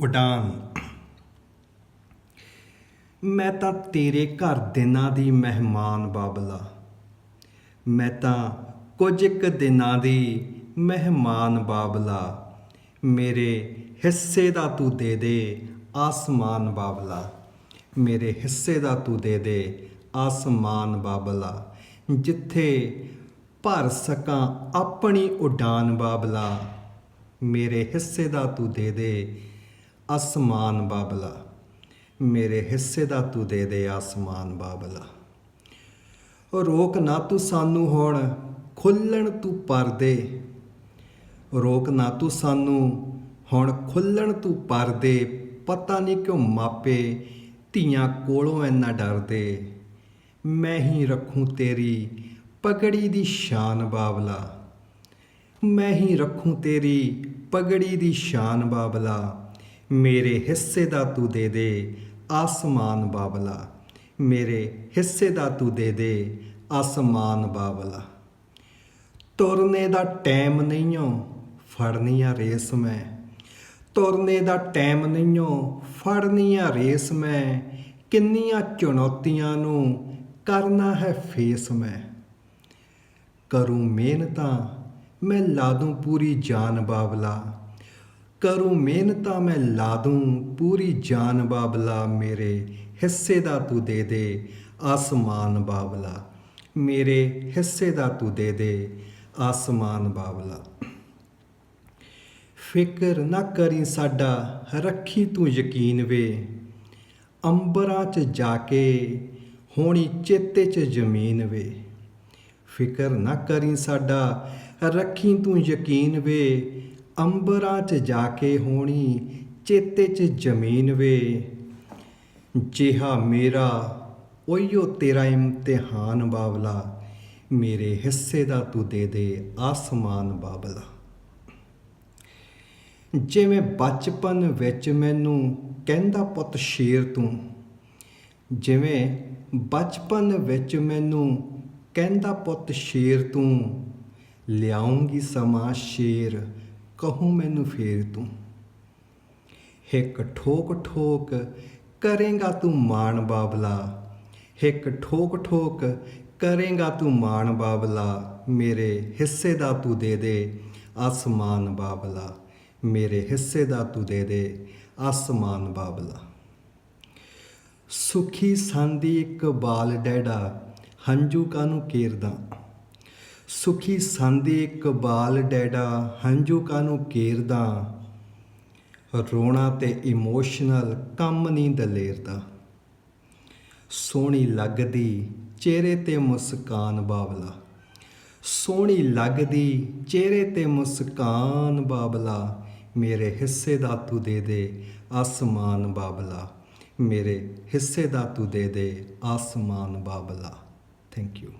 ਉਡਾਨ। ਮੈਂ ਤਾਂ ਤੇਰੇ ਘਰ ਦਿਨਾਂ ਦੀ ਮਹਿਮਾਨ ਬਾਬਲਾ। ਮੈਂ ਤਾਂ ਕੁਝ ਇੱਕ ਦਿਨਾਂ ਦੀ ਮਹਿਮਾਨ ਬਾਬਲਾ। ਮੇਰੇ ਹਿੱਸੇ ਦਾ ਤੂੰ ਦੇ ਦੇ ਆਸਮਾਨ ਬਾਬਲਾ। ਮੇਰੇ ਹਿੱਸੇ ਦਾ ਤੂੰ ਦੇ ਦੇ ਆਸਮਾਨ ਬਾਬਲਾ। ਜਿੱਥੇ ਭਰ ਸਕਾਂ ਆਪਣੀ ਉਡਾਨ ਬਾਬਲਾ। ਮੇਰੇ ਹਿੱਸੇ ਦਾ ਤੂੰ ਦੇ ਦੇ ਅਸਮਾਨ ਬਾਬਲਾ। ਮੇਰੇ ਹਿੱਸੇ ਦਾ ਤੂੰ ਦੇ ਦੇ ਆਸਮਾਨ ਬਾਬਲਾ। ਉਹ ਰੋਕ ਨਾ ਤੂੰ ਸਾਨੂੰ ਹੁਣ, ਖੁੱਲਣ ਤੂੰ ਪਰਦੇ ਰੋਕ ਨਾ ਤੂੰ ਸਾਨੂੰ ਹੁਣ, ਖੁੱਲਣ ਤੂੰ ਪਰਦੇ ਪਤਾ ਨਹੀਂ ਕਿਉਂ ਮਾਪੇ ਧੀਆਂ ਕੋਲੋਂ ਇੰਨਾ ਡਰਦੇ। ਮੈਂ ਹੀ ਰੱਖੂੰ ਤੇਰੀ ਪਗੜੀ ਦੀ ਸ਼ਾਨ ਬਾਬਲਾ। ਮੈਂ ਹੀ ਰੱਖੂੰ ਤੇਰੀ ਪਗੜੀ ਦੀ ਸ਼ਾਨ ਬਾਬਲਾ। ਮੇਰੇ ਹਿੱਸੇ ਦਾ ਤੂੰ ਦੇ ਦੇ, ਆਸਮਾਨ ਬਾਬਲਾ ਮੇਰੇ ਹਿੱਸੇ ਦਾ ਤੂੰ ਦੇ ਦੇ, ਆਸਮਾਨ ਬਾਬਲਾ ਤੁਰਨੇ ਦਾ ਟਾਈਮ ਨਹੀਂਓ ਫੜਨੀ ਆ ਰੇਸ ਮੈਂ। ਤੁਰਨੇ ਦਾ ਟਾਈਮ ਨਹੀਂਓ ਫੜਨੀ ਆ ਰੇਸ ਮੈਂ। ਕਿੰਨੀਆਂ ਚੁਣੌਤੀਆਂ ਨੂੰ ਕਰਨਾ ਹੈ ਫੇਸ ਮੈਂ। ਕਰੂੰ ਮਿਹਨਤਾਂ, ਮੈਂ ਲਾ ਦੂੰ ਪੂਰੀ ਜਾਨ ਬਾਬਲਾ ਕਰੂੰ ਮਿਹਨਤਾਂ ਮੈਂ ਲਾ ਦੂੰ, ਪੂਰੀ ਜਾਨ ਬਾਬਲਾ ਮੇਰੇ ਹਿੱਸੇ ਦਾ ਤੂੰ ਦੇ ਦੇ, ਆਸਮਾਨ ਬਾਬਲਾ ਮੇਰੇ ਹਿੱਸੇ ਦਾ ਤੂੰ ਦੇ ਦੇ, ਆਸਮਾਨ ਬਾਬਲਾ। ਫਿਕਰ ਨਾ ਕਰੀ ਸਾਡਾ, ਰੱਖੀ ਤੂੰ ਯਕੀਨ ਵੇ। ਅੰਬਰਾਂ 'ਚ ਜਾ ਕੇ ਹੋਣੀ ਚੇਤੇ 'ਚ ਜ਼ਮੀਨ ਵੇ। ਫਿਕਰ ਨਾ ਕਰੀ ਸਾਡਾ, ਰੱਖੀ ਤੂੰ ਯਕੀਨ ਵੇ। ਅੰਬਰਾਂ 'ਚ ਜਾ ਕੇ ਹੋਣੀ, ਚੇਤੇ 'ਚ ਜ਼ਮੀਨ ਵੇ। ਜਿਹਾ ਮੇਰਾ, ਉਹੀਓ ਤੇਰਾ ਇਮਤਿਹਾਨ ਬਾਬਲਾ। ਮੇਰੇ ਹਿੱਸੇ ਦਾ ਤੂੰ ਦੇ ਦੇ ਆਸਮਾਨ ਬਾਬਲਾ। ਜਿਵੇਂ ਬਚਪਨ ਵਿੱਚ ਮੈਨੂੰ ਕਹਿੰਦਾ ਪੁੱਤ ਸ਼ੇਰ ਤੂੰ, ਜਿਵੇਂ ਬਚਪਨ ਵਿੱਚ ਮੈਨੂੰ ਕਹਿੰਦਾ ਪੁੱਤ ਸ਼ੇਰ ਤੂੰ, ਲਿਆਉਂਗੀ ਸਮਾਂ ਸ਼ੇਰ ਕਹੂੰ ਮੈਨੂੰ ਫੇਰ ਤੂੰ। ਇੱਕ ਠੋਕ ਠੋਕ ਕਰੇਗਾ ਤੂੰ ਮਾਣ ਬਾਬਲਾ। ਹਿੱਕ ਠੋਕ ਠੋਕ ਕਰੇਗਾ ਤੂੰ ਮਾਣ ਬਾਬਲਾ। ਮੇਰੇ ਹਿੱਸੇ ਦਾ ਤੂੰ ਦੇ ਦੇ ਆਸਮਾਨ ਬਾਬਲਾ। ਮੇਰੇ ਹਿੱਸੇ ਦਾ ਤੂੰ ਦੇ ਦੇ ਆਸਮਾਨ ਬਾਬਲਾ। ਸੁਖੀ ਸੰਦੀ ਇੱਕ ਬਾਲ ਡੈਡਾ, ਹੰਝੂ ਕਾਨੂੰ ਕੇਰਦਾ? ਸੁਖੀ ਸੰਦੀ ਕਬਾਲ ਡੈਡਾ, ਹੰਝੂ ਕਾਨੂੰ ਕੇਰਦਾ? ਰੋਣਾ ਤੇ ਇਮੋਸ਼ਨਲ ਕੰਮ ਨਹੀਂ ਦਲੇਰਦਾ। ਸੋਹਣੀ ਲੱਗਦੀ, ਚਿਹਰੇ ਤੇ ਮੁਸਕਾਨ ਬਾਬਲਾ। ਸੋਹਣੀ ਲੱਗਦੀ, ਚਿਹਰੇ ਤੇ ਮੁਸਕਾਨ ਬਾਬਲਾ। ਮੇਰੇ ਹਿੱਸੇ ਦਾ ਤੂੰ ਦੇ ਦੇ, ਆਸਮਾਨ ਬਾਬਲਾ। ਮੇਰੇ ਹਿੱਸੇ ਦਾ ਤੂੰ ਦੇ ਦੇ, ਆਸਮਾਨ ਬਾਬਲਾ। Thank you